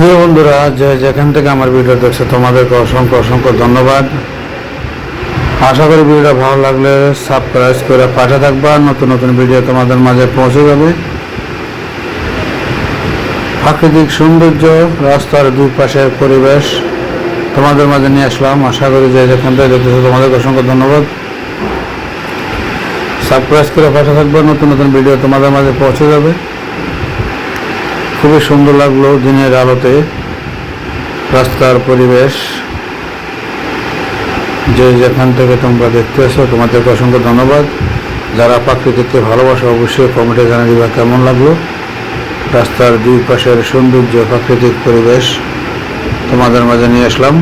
প্রিয় বন্ধুরা, যে যেখান থেকে আমার ভিডিও দেখছে, তোমাদেরকে অসংখ্য অসংখ্য ধন্যবাদ। আশা করি ভিডিওটা ভালো লাগলে সাবস্ক্রাইব করে পাশে থাকবা নতুন নতুন ভিডিও তোমাদের মাঝে পৌঁছে যাবে। প্রাকৃতিক সৌন্দর্য, রাস্তার দুই পাশের পরিবেশ তোমাদের মাঝে নিয়ে আসলাম। আশা করি যে যেখান থেকে দেখতেছো, তোমাদেরকে অসংখ্য ধন্যবাদ। সাবস্ক্রাইব করে পাশে থাকবা, নতুন নতুন ভিডিও তোমাদের মাঝে পৌঁছে যাবে। খুবই সুন্দর লাগল দিনের আলোতে। রাস্তার পরিবেশ। যে যেখান থেকে তোমরা দেখতে এসো, তোমাদেরকে অসংখ্য ধন্যবাদ। যারা প্রাকৃতিককে ভালোবাসো, অবশ্যই কমেন্টে জানিয়ে দিবা কেমন লাগল। রাস্তার দুই পাশের সৌন্দর্য, প্রাকৃতিক পরিবেশ তোমাদের মাঝে নিয়ে আসলাম।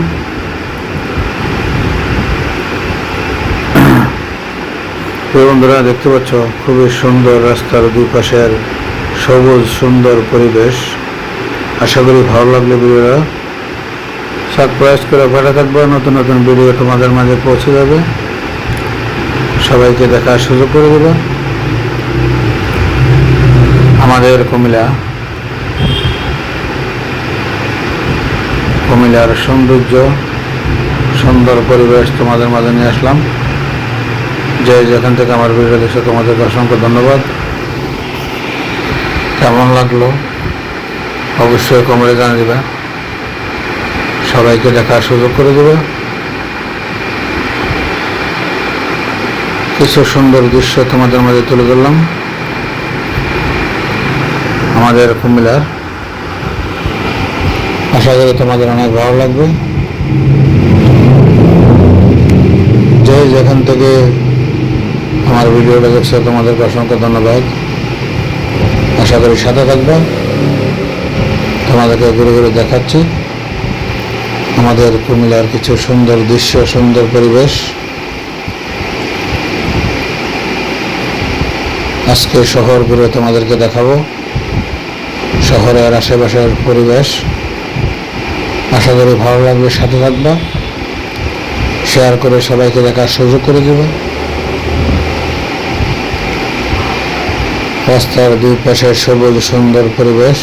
বন্ধুরা, দেখতে পাচ্ছ, খুবই সুন্দর রাস্তার দুই পাশের সবুজ, সুন্দর পরিবেশ। আশা করি ভালো লাগলে ভিডিওটা। সাবস্ক্রাইব করে ভাড়া থাকবে। নতুন নতুন ভিডিও তোমাদের মাঝে পৌঁছে যাবে। সবাইকে দেখার সুযোগ করে দেবে। আমাদের কুমিলা কুমিলার সৌন্দর্য, সুন্দর পরিবেশ তোমাদের মাঝে নিয়ে আসলাম। যে যেখান থেকে আমার ভিডিও দেখছ, তোমাদেরকে অসংখ্য ধন্যবাদ। কেমন লাগল? অবশ্যই কমেন্টে জানিয়ে দেবে। সবাইকে দেখার সুযোগ করে দেবে। কিছু সুন্দর দৃশ্য তোমাদের মাঝে তুলে ধরলাম। আমাদের কুমিল্লার। আশা করি তোমাদের অনেক ভালো লাগবে। যে যেখান থেকে আমার ভিডিওটা দেখছ, তোমাদেরকে অসংখ্য ধন্যবাদ। আশা করি সাথে থাকবে তোমাদেরকে ঘুরে ঘুরে দেখাচ্ছি। আমাদের কুমিল্লার কিছু সুন্দর দৃশ্য, সুন্দর পরিবেশ। আজকে শহর ঘুরে তোমাদেরকে দেখাবো। শহরের আশেপাশের পরিবেশ। আশা করি ভালো লাগবে, সাথে থাকবা। শেয়ার করে সবাইকে দেখার সুযোগ করে দেবে। রাস্তার দুই পাশে সবুজ সুন্দর পরিবেশ।